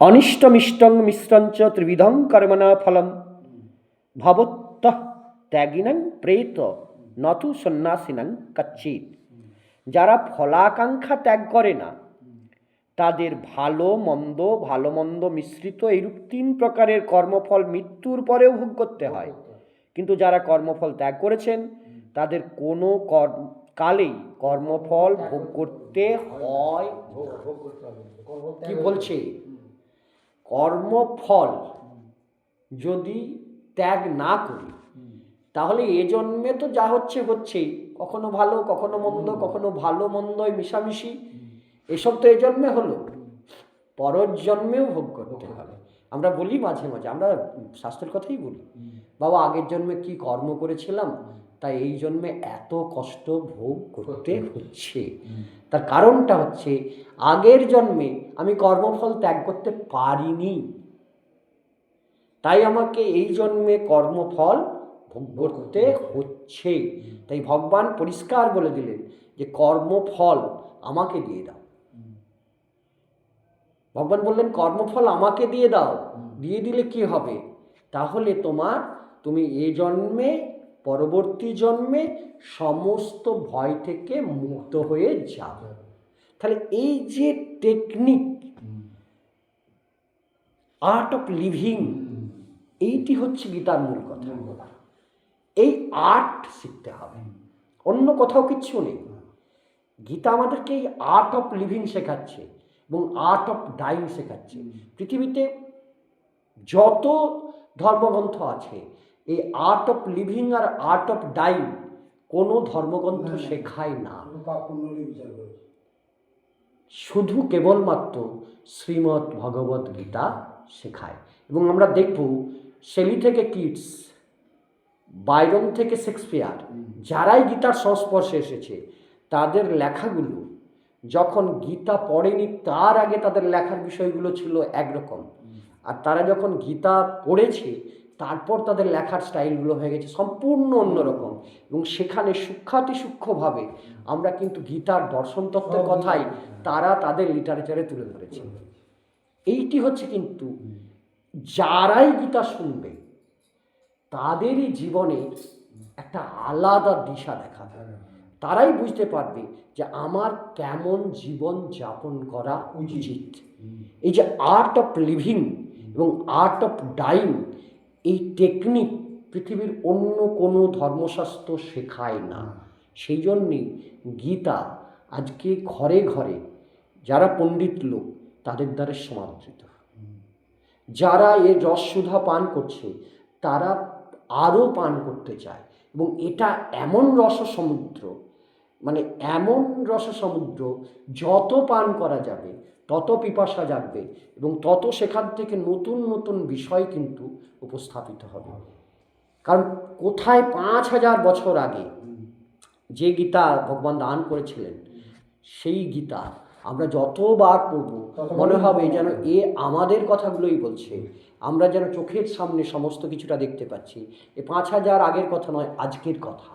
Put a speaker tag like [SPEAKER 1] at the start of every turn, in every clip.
[SPEAKER 1] অনিষ্টমিষ্টং মিশ্রঞ্চ ত্রিবিধং কর্মণা ফলম। ভবত্ত ত্যাগিনং প্রেত নতু সন্ন্যাসিনং কচ্ছিত যারা ফলাকাঙ্ক্ষা ত্যাগ করে না, তাদের ভালো, মন্দ ভালো, মন্দ মিশ্রিত এইরূপ তিন প্রকারের কর্মফল মৃত্যুর পরেও ভোগ করতে হয়। কিন্তু যারা কর্মফল ত্যাগ করেছেন, তাদের কোনো কর্ম কালেই কর্মফল ভোগ করতে হয়। কি বলছে? কর্মফল যদি ত্যাগ না করি, তাহলে এ জন্মে তো যা হচ্ছে হচ্ছেই কখনো ভালো, কখনো মন্দ, কখনো ভালো মন্দ এই মিশামিশি, এসব তো এ জন্মে হলো। পরের জন্মেও ভোগ করতে হবে। আমরা বলি মাঝে মাঝে, আমরা শাস্ত্রের কথাই বলি। বাবা, আগের জন্মে কি কর্ম করেছিলাম? তাই এই জন্মে এত কষ্ট ভোগ করতে হচ্ছে। তার কারণটা হচ্ছে আগের জন্মে আমি কর্মফল ত্যাগ করতে পারিনি। তাই আমাকে এই জন্মে কর্মফল ভোগ করতে হচ্ছে। তাই ভগবান পরিষ্কার বলে দিলেন যে কর্মফল আমাকে দিয়ে দাও। ভগবান বললেন কর্মফল আমাকে দিয়ে দাও। দিয়ে দিলে কি হবে? তাহলে তোমার তুমি এ জন্মে পরবর্তী জন্মে সমস্ত ভয় থেকে মুক্ত হয়ে যাবে। তাহলে এই যে টেকনিক আর্ট অফ লিভিং এইটি হচ্ছে গীতার মূল কথা। এই আর্ট শিখতে হবে। অন্য কোথাও কিচ্ছু নেই। গীতা আমাদেরকে এই আর্ট অফ লিভিং শেখাচ্ছে এবং আর্ট অফ ডাইং শেখাচ্ছে। পৃথিবীতে যত ধর্মগ্রন্থ আছে এই আর্ট অফ লিভিং আর আর্ট অফ ডাইং কোনো ধর্মগ্রন্থ শেখায় না। শুধু কেবলমাত্র শ্রীমৎ ভগবত গীতা শেখায়। এবং আমরা দেখব শেলি থেকে কিডস বাইরন থেকে শেক্সপিয়ার যারাই গীতার সংস্পর্শে এসেছে তাদের লেখাগুলো যখন গীতা পড়েনি তার আগে তাদের লেখার বিষয়গুলো ছিল একরকম। আর তারা যখন গীতা পড়েছে তারপর তাদের লেখার স্টাইলগুলো হয়ে গেছে সম্পূর্ণ অন্যরকম। এবং সেখানে সূক্ষাতি সূক্ষ্মভাবে আমরা কিন্তু গীতার দর্শন তত্ত্বের কথাই তারা তাদের লিটারেচারে তুলে ধরেছে। এইটি হচ্ছে কিন্তু যারাই গীতা শুনবে তাদেরই জীবনে একটা আলাদা দিশা দেখা যাবে তারাই বুঝতে পারবে যে আমার কেমন জীবন যাপন করা উচিত। এই যে আর্ট অফ লিভিং এবং আর্ট অফ ডাইং এই টেকনিক পৃথিবীর অন্য কোনো ধর্মশাস্ত্র শেখায় না। সেই জন্যেই গীতা আজকে ঘরে ঘরে যারা পণ্ডিত লোক, তাদের দ্বারা সমাদৃত। যারা এর রসসুধা পান করছে, তারা আরও পান করতে চায় এবং এটা এমন রস সমুদ্র মানে এমন রস সমুদ্র যত পান করা যাবে তত পিপাসা জাগবে এবং তত সেখান থেকে নতুন নতুন বিষয় কিন্তু উপস্থাপিত হবে। কারণ কোথায় পাঁচ হাজার বছর আগে যে গীতা ভগবান দান করেছিলেন সেই গীতা আমরা যতবার পড়ব মনে হবে যেন এ আমাদের কথাগুলোই বলছে। আমরা যেন চোখের সামনে সমস্ত কিছুটা দেখতে পাচ্ছি। এ পাঁচ হাজার আগের কথা নয় আজকের কথা।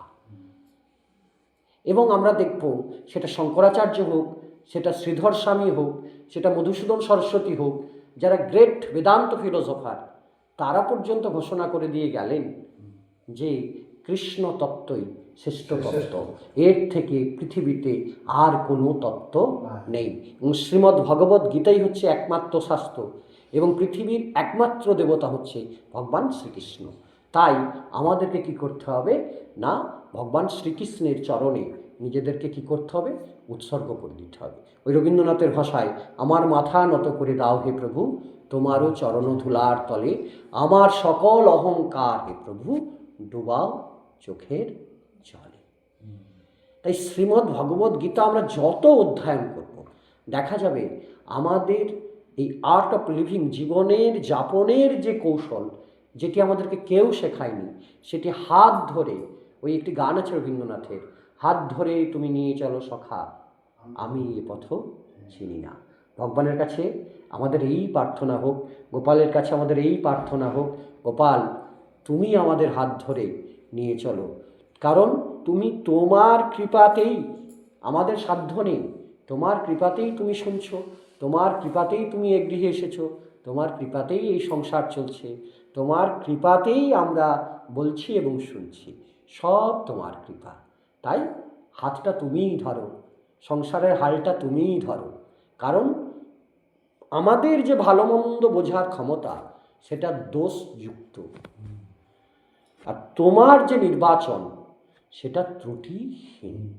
[SPEAKER 1] এবং আমরা দেখব সেটা শঙ্করাচার্য হোক সেটা শ্রীধর স্বামী হোক সেটা মধুসূদন সরস্বতী হোক যারা গ্রেট বেদান্ত ফিলোসফার তারা পর্যন্ত ঘোষণা করে দিয়ে গেলেন যে কৃষ্ণ তত্ত্বই শ্রেষ্ঠ তত্ত্ব। এর থেকে পৃথিবীতে আর কোনো তত্ত্ব নেই। এবং শ্রীমদ্ ভগবত গীতাই হচ্ছে একমাত্র শাস্ত্র এবং পৃথিবীর একমাত্র দেবতা হচ্ছে ভগবান শ্রীকৃষ্ণ। তাই আমাদেরকে কি করতে হবে? না ভগবান শ্রীকৃষ্ণের চরণে নিজেদেরকে কি করতে হবে? উৎসর্গ করে দিতে হবে। ওই রবীন্দ্রনাথের ভাষায়, আমার মাথা নত করে দাও হে প্রভু, তোমারও চরণ ধুলার তলে। আমার সকল অহংকার হে প্রভু, ডুবাও চোখের জলে। তাই শ্রীমদ্ ভগবত গীতা আমরা যত অধ্যয়ন করব, দেখা যাবে আমাদের এই আর্ট অফ লিভিং জীবনের, যাপনের যে কৌশল, যেটি আমাদেরকে কেউ শেখায়নি, সেটি হাত ধরে, ওই একটি গান আছে রবীন্দ্রনাথের হাত ধরে তুমি নিয়ে চলো সখা। আমি এ পথ চিনি না। ভগবানের কাছে আমাদের এই প্রার্থনা হোক, গোপালের কাছে আমাদের এই প্রার্থনা হোক, গোপাল, তুমি আমাদের হাত ধরে নিয়ে চলো। কারণ তুমি তোমার কৃপাতেই আমাদের সাধ্য নেই। তোমার কৃপাতেই তুমি শুনছো, তোমার কৃপাতেই তুমি এ গৃহে এসেছ, তোমার কৃপাতেই এই সংসার চলছে, তোমার কৃপাতেই আমরা বলছি এবং শুনছি। সব তোমার কৃপা। তাই হাতটা তুমিই ধরো, সংসারের হালটা তুমিই ধরো। কারণ আমাদের যে ভালো মন্দ বোঝার ক্ষমতা, সেটা দোষযুক্ত। আর তোমার যে নির্বাচন, সেটা ত্রুটিহীন।